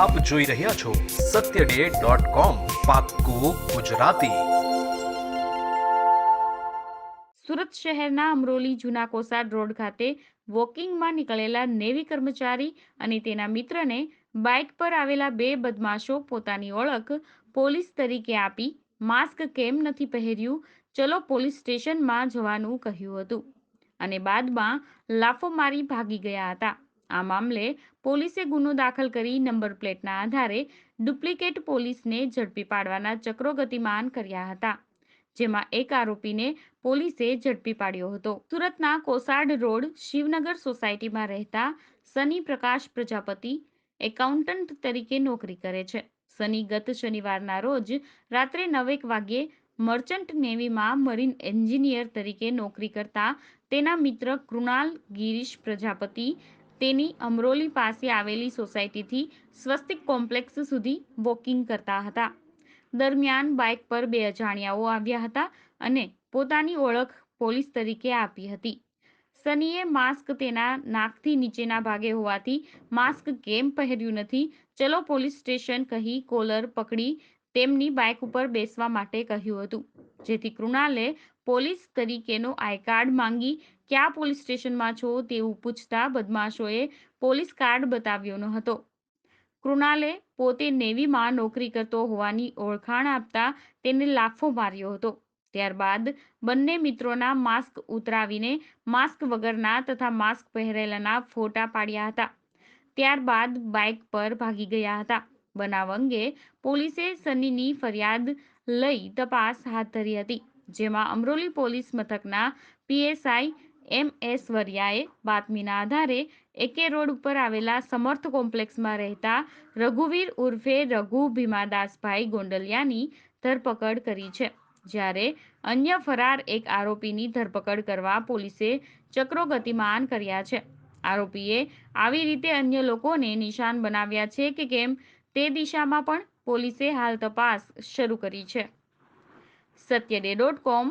આપ જોઈ રહ્યા છો સત્ય ડે ગુજરાતી. સુરત શહેરના અમરોલી જૂના કોસાડ રોડ ખાતે વોકિંગમાં નીકળેલા નેવી કર્મચારી અને તેના મિત્રને બાઇક પર આવેલા બે બદમાશો પોતાની ઓળખ પોલીસ તરીકે આપી માસ્ક કેમ નથી પહેર્યું? ચલો પોલીસ સ્ટેશનમાં જવાનું કહ્યું હતું અને બાદમાં લાફો મારી ભાગી ગયા હતા. આ મામલે પોલીસે ગુનો દાખલ કરી નંબર પ્લેટના આધારે ડુપ્લિકેટ પોલીસને ઝડપી પાડવાના ચક્રો ગતિમાન કર્યા હતા, જેમાં એક આરોપીને પોલીસે ઝડપી પાડ્યો હતો. સુરતના કોસાડ રોડ શિવનગર સોસાયટીમાં રહેતા સની પ્રકાશ પ્રજાપતિ એકાઉન્ટન્ટ તરીકે નોકરી કરે છે. સની ગત શનિવારના રોજ રાત્રે નવેક વાગ્યે મર્ચન્ટ નેવીમાં મરીન એન્જિનિયર તરીકે નોકરી કરતા તેના મિત્ર કૃણાલ ગિરીશ પ્રજાપતિ તેની અમરોલી પાસે આવેલી સોસાયટીથી સ્વસ્તિક કોમ્પ્લેક્સ સુધી વોકિંગ કરતા હતા. દરમિયાન બાઇક પર બે અજાણ્યાઓ આવ્યા હતા અને પોતાની ઓળખ પોલીસ તરીકે આપી હતી. સનીએ માસ્ક તેના નાકથી નીચેના ભાગે હોવાથી માસ્ક કેમ પહેર્યું નથી, ચલો પોલીસ સ્ટેશન કહી કોલર પકડી તેમની બાઇક ઉપર બેસવા માટે કહ્યું હતું. જેથી કૃણાલે પોલીસ તરીકેનો આઈ કાર્ડ માંગી ક્યાં પોલીસ સ્ટેશનમાં છો તેવું પૂછતા બદમાશોએ પોલીસ કાર્ડ બતાવ્યો ન હતો. કૃણાલે પોતે નેવીમાં નોકરી કરતો હોવાની ઓળખાણ આપતા તેને લાફો માર્યો હતો. ત્યારબાદ બંને મિત્રોના માસ્ક ઉતરાવીને માસ્ક વગરના તથા માસ્ક પહેરેલાના ફોટા પાડ્યા હતા. ત્યારબાદ બાઇક પર ભાગી ગયા હતા. બનાવ અંગે પોલીસે સનીની ફરિયાદ લઈ તપાસ હાથ ધરી હતી, જેમાં અમરોલી પોલીસ મથકના પીએસઆઈ એમ એસ વરિયાએ બાતમીના આધારે એકે રોડ ઉપર આવેલા સમર્થ કોમ્પ્લેક્સમાં રહેતા રઘુવીર ઉર્ફે રઘુ ભીમાદાસભાઈ ગોંડલિયાની ધરપકડ કરી છે. જ્યારે અન્ય ફરાર એક આરોપીની ધરપકડ કરવા પોલીસે ચક્રો ગતિમાન કર્યા છે. આરોપીએ આવી રીતે અન્ય લોકોને નિશાન બનાવ્યા છે કે કેમ તે દિશામાં પણ પોલીસે હાલ તપાસ શરૂ કરી છે. સત્યડે ડોટ કોમ